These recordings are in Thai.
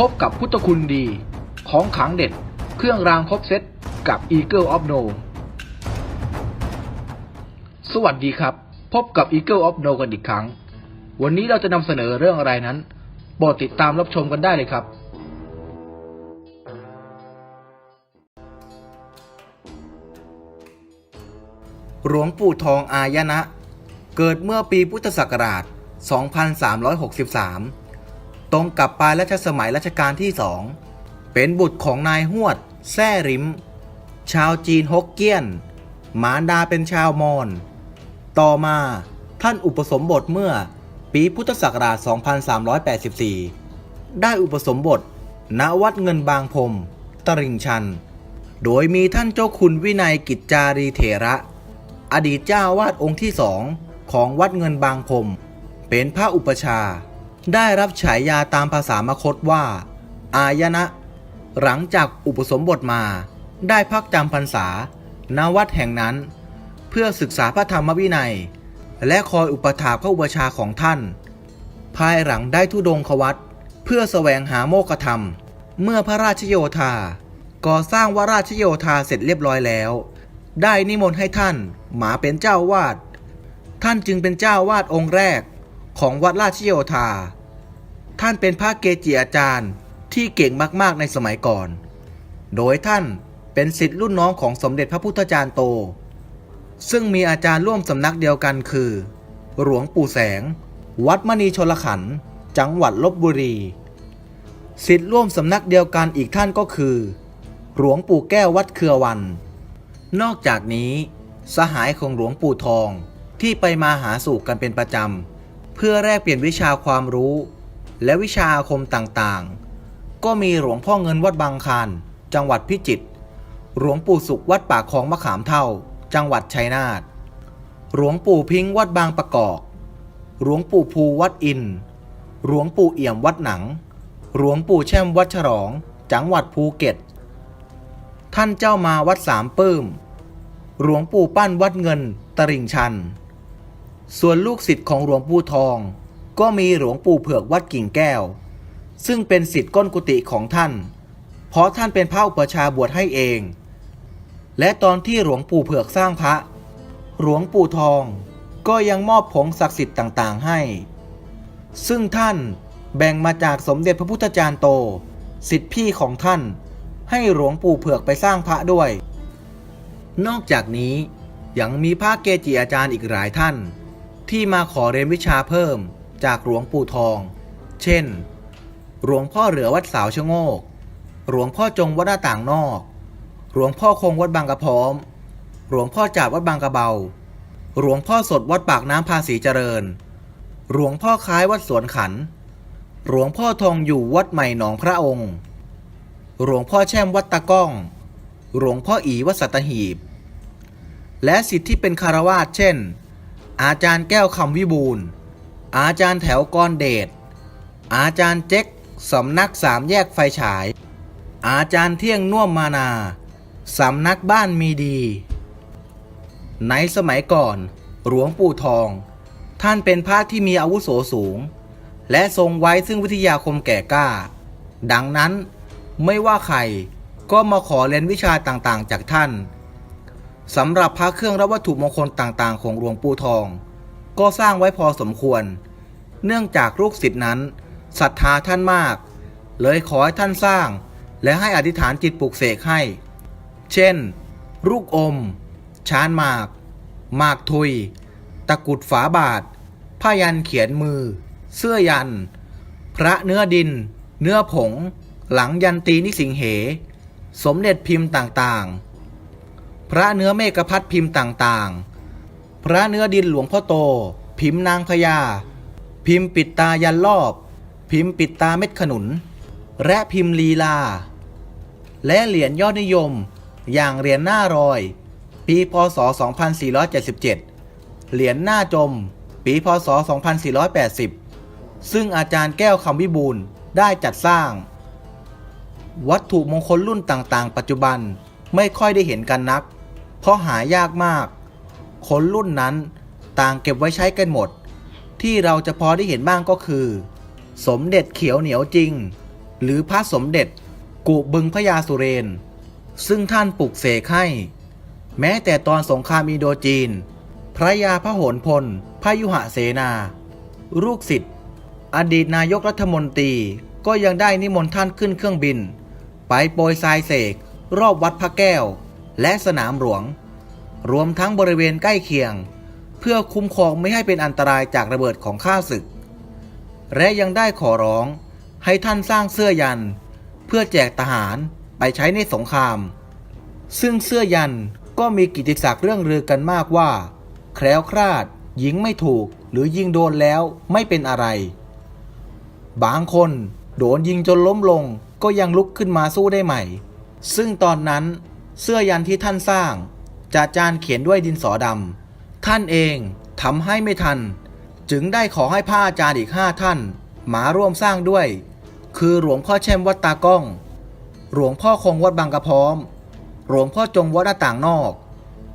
พบกับพุทธคุณดี ของขังเด็ด เครื่องรางครบเซตกับ Eagle of No สวัสดีครับ พบกับ Eagle of No กันอีกครั้ง วันนี้เราจะนำเสนอเรื่องอะไรนั้นโปรดติดตามรับชมกันได้เลยครับ หลวงปู่ทองอายนะ เกิดเมื่อปีพุทธศักราช 2363 ตรงกับปลายรัชสมัยรัชกาลที่สอง เป็นบุตรของนายหวด แซ่ริม ชาวจีนฮกเกี้ยน มารดาเป็นชาวมอญ ต่อมาท่านอุปสมบทเมื่อปีพุทธศักราช 2384 ได้อุปสมบท ณ วัดเงินบางพรม ตริ่งชัน โดยมีท่านเจ้าคุณวินัยกิจจารีเถระ อดีตเจ้าวาดองค์ที่สองของวัดเงินบางพรมเป็นพระอุปชา ได้รับฉายาตามภาษามคตว่า อายนะ หลังจากอุปสมบทมา ได้พักจำพรรษาณวัดแห่งนั้น เพื่อศึกษาพระธรรมวินัย และคอยอุปถาพระอุปชาของท่าน ภายหลังได้ทุดงควัตเพื่อแสวงหาโมกธรรม เมื่อพระราชโยธาก่อสร้างวราชโยธาเสร็จเรียบร้อยแล้ว ได้นิมนต์ให้ท่านหมาเป็นเจ้าวาด ท่านจึงเป็นเจ้าวาดองค์แรก ของวัดราชโยธา ท่านเป็นพระเกจิอาจารย์ที่เก่งมากๆในสมัยก่อน โดยท่านเป็นศิษย์รุ่นน้องของสมเด็จพระพุทธจารย์โต ซึ่งมีอาจารย์ร่วมสำนักเดียวกันคือ หลวงปู่แสง วัดมณีชลขัน จังหวัดลบบุรี ศิษย์ร่วมสำนักเดียวกันอีกท่านก็คือ หลวงปู่แก้ววัดเครือวัน นอกจากนี้ สหายของหลวงปู่ทองที่ไปมาหาสู่กันเป็นประจำ เพื่อแลกเปลี่ยนวิชาความรู้ และวิชาอาคมต่างๆ ก็มีหลวงพ่อเงินวัดบางคานจังหวัดพิจิตรหลวงปู่สุขวัดปากคลองมะขามเท่า จังหวัดชัยนาทหลวงปู่พิงค์วัดบางประกอบหลวงปู่ภูวัดอินหลวงปู่เอี่ยมวัดหนัง หลวงปู่แช่มวัดฉลอง จังหวัดภูเก็ต ท่านเจ้ามาวัดสามปื้ม หลวงปู่ปั้นวัดเงิน ตริ่งชัน ส่วนลูกศิษย์ของหลวงปู่ทอง ก็มีหลวงปู่เผือกวัดกิ่งแก้ว ซึ่งเป็นศิษย์ก้นกุฏิของท่าน เพราะท่านเป็นพระอุปชาบวชให้เอง และตอนที่หลวงปู่เผือกสร้างพระ หลวงปู่ทองก็ยังมอบผงศักดิ์สิทธิ์ต่างๆให้ ซึ่งท่านแบ่งมาจากสมเด็จพระพุทธจารย์โต สิทธิพี่ของท่าน ให้หลวงปู่เผือกไปสร้างพระด้วย นอกจากนี้ยังมีพระเกจิอาจารย์อีกหลายท่าน ที่มาขอเรียนวิชาเพิ่มจากหลวงปู่ทอง เช่น หลวงพ่อเหลือวัดสาวชะโงก หลวงพ่อจงวัดหน้าต่างนอก หลวงพ่อคงวัดบางกระพร้อม หลวงพ่อจาดวัดบางกระเบา หลวงพ่อสดวัดปากน้ำภาษีเจริญ หลวงพ่อคล้ายวัดสวนขัน หลวงพ่อทองอยู่วัดใหม่หนองพระองค์ หลวงพ่อแช่มวัดตะก้อง หลวงพ่ออีวัดสัตหีบ และสิทธิ์ที่เป็นคารวาสเช่น อาจารย์แก้วคำวิบูลอาจารย์แถวกรเดช อาจารย์เจ๊กสำนักสามแยกไฟฉาย อาจารย์เที่ยงน่วมมานา สำนักบ้านมีดี ในสมัยก่อน หลวงปู่ทอง ท่านเป็นพระที่มีอาวุโสสูง และทรงไว้ซึ่งวิทยาคมแก่กล้า ดังนั้นไม่ว่าใครก็มาขอเรียนวิชาต่างๆ จากท่าน สำหรับพระเครื่องและวัตถุมงคลต่างๆ ของหลวงปู่ทอง ก็สร้างไว้พอสมควร เนื่องจากลูกศิษย์นั้นศรัทธาท่านมาก เลยขอให้ท่านสร้าง และให้อธิษฐานจิตปลุกเสกให้ เช่น ลูกอม ช้านหมาก หมากทุย ตะกุดฝาบาท ผ้ายันเขียนมือ เสื้อยัน พระเนื้อดิน เนื้อผง หลังยันตีนิสิงเห สมเด็จพิมพ์ต่างๆ พระเนื้อเมกพัดพิมพ์ต่างๆ พระเนื้อดินหลวงพ่อโต พิมพ์นางพญา พิมพ์ปิดตายันรอบ พิมพ์ปิดตาเม็ดขนุน และพิมพ์ลีลา และเหรียญยอดนิยม อย่างเหรียญหน้ารอย ปีพศ 2477 เหรียญหน้าจม ปีพศ 2480 ซึ่งอาจารย์แก้วคำวิบูลได้จัดสร้าง วัตถุมงคลรุ่นต่างๆ ปัจจุบันไม่ค่อยได้เห็นกันนัก เพราะหายากมาก คนรุ่นนั้นต่างเก็บไว้ใช้กันหมด ที่เราจะพอได้เห็นบ้างก็คือ สมเด็จเขียวเหนียวจริง หรือพระสมเด็จกุบึงพญาสุเรน ซึ่งท่านปลุกเสกให้ แม้แต่ตอนสงครามอินโดจีน พระยาพระโหนพล พระยุหะเสนา ลูกศิษย์อดีตนายกรัฐมนตรีก็ยังได้นิมนต์ท่านขึ้นเครื่องบิน ไปโปรยทรายเสกรอบวัดพระแก้ว และสนามหลวง รวมทั้งบริเวณใกล้เคียง เพื่อคุ้มครองไม่ให้เป็นอันตรายจากระเบิดของข้าศึก และยังได้ขอร้องให้ท่านสร้างเสื้อยัน เพื่อแจกทหารไปใช้ในสงคราม ซึ่งเสื้อยันก็มีกิติศักดิ์เรื่องลือกันมากว่า แคล้วคลาดยิงไม่ถูกหรือยิงโดนแล้วไม่เป็นอะไร บางคนโดนยิงจนล้มลงก็ยังลุกขึ้นมาสู้ได้ใหม่ ซึ่งตอนนั้น เสื้อยันที่ท่านสร้างจะจานเขียนด้วยดินสอดำท่านเองทำให้ไม่ทัน จึงได้ขอให้พระอาจารย์อีกห้าท่าน มาร่วมสร้างด้วย คือหลวงพ่อแช่มวัดตากล้อง หลวงพ่อคงวัดบางกระพร้อม หลวงพ่อจงวัดหน้าต่างนอก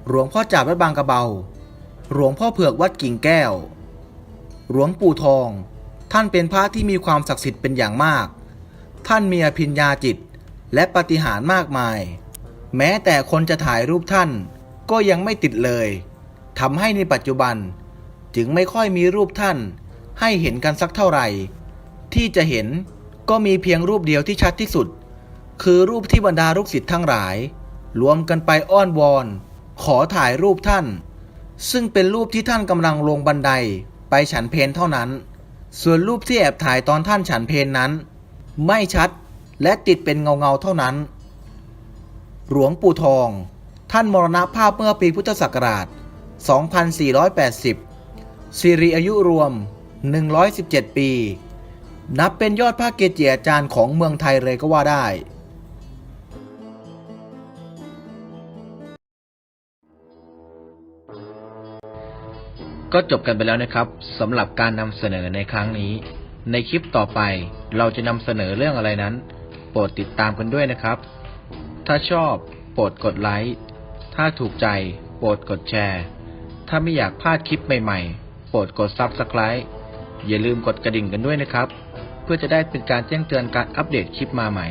หลวงพ่อจาบวัดบางกระเบา หลวงพ่อเผือกวัดกิ่งแก้ว หลวงปู่ทอง ท่านเป็นพระที่มีความศักดิ์สิทธิ์เป็นอย่างมาก ท่านมีอภิญญาจิต และปฏิหารมากมาย แม้แต่คนจะถ่ายรูปท่าน ก็ยังไม่ติดเลยทำให้ในปัจจุบัน จึงไม่ค่อยมีรูปท่าน ให้เห็นกันสักเท่าไหร่ ที่จะเห็นก็มีเพียงรูปเดียวที่ชัดที่สุด คือรูปที่บรรดาลูกศิษย์ทั้งหลาย รวมกันไปอ้อนวอน ขอถ่ายรูปท่าน ซึ่งเป็นรูปที่ท่านกำลังลงบันไดไปฉันเพนเท่านั้น ส่วนรูปที่แอบถ่ายตอนท่านฉันเพนนั้น ไม่ชัดและติดเป็นเงาเงาๆเท่านั้น หลวงปู่ทอง ท่านมรณภาพเมื่อปีพุทธศักราช 2480 สิริอายุรวม 117 ปี นับเป็นยอดพระเกจิอาจารย์ของเมืองไทยเลยก็ว่าได้ก็จบกันไปแล้วนะครับสำหรับการนำเสนอในครั้งนี้ ในคลิปต่อไปเราจะนำเสนอเรื่องอะไรนั้น โปรดติดตามกันด้วยนะครับ ถ้าชอบ โปรดกดไลค์ ถ้าถูกใจ โปรดกดแชร์ ถ้าไม่อยากพลาดคลิปใหม่ๆ โปรดกด Subscribe อย่าลืมกดกระดิ่งกันด้วยนะครับ เพื่อจะได้เป็นการแจ้งเตือนการอัปเดตคลิปมาใหม่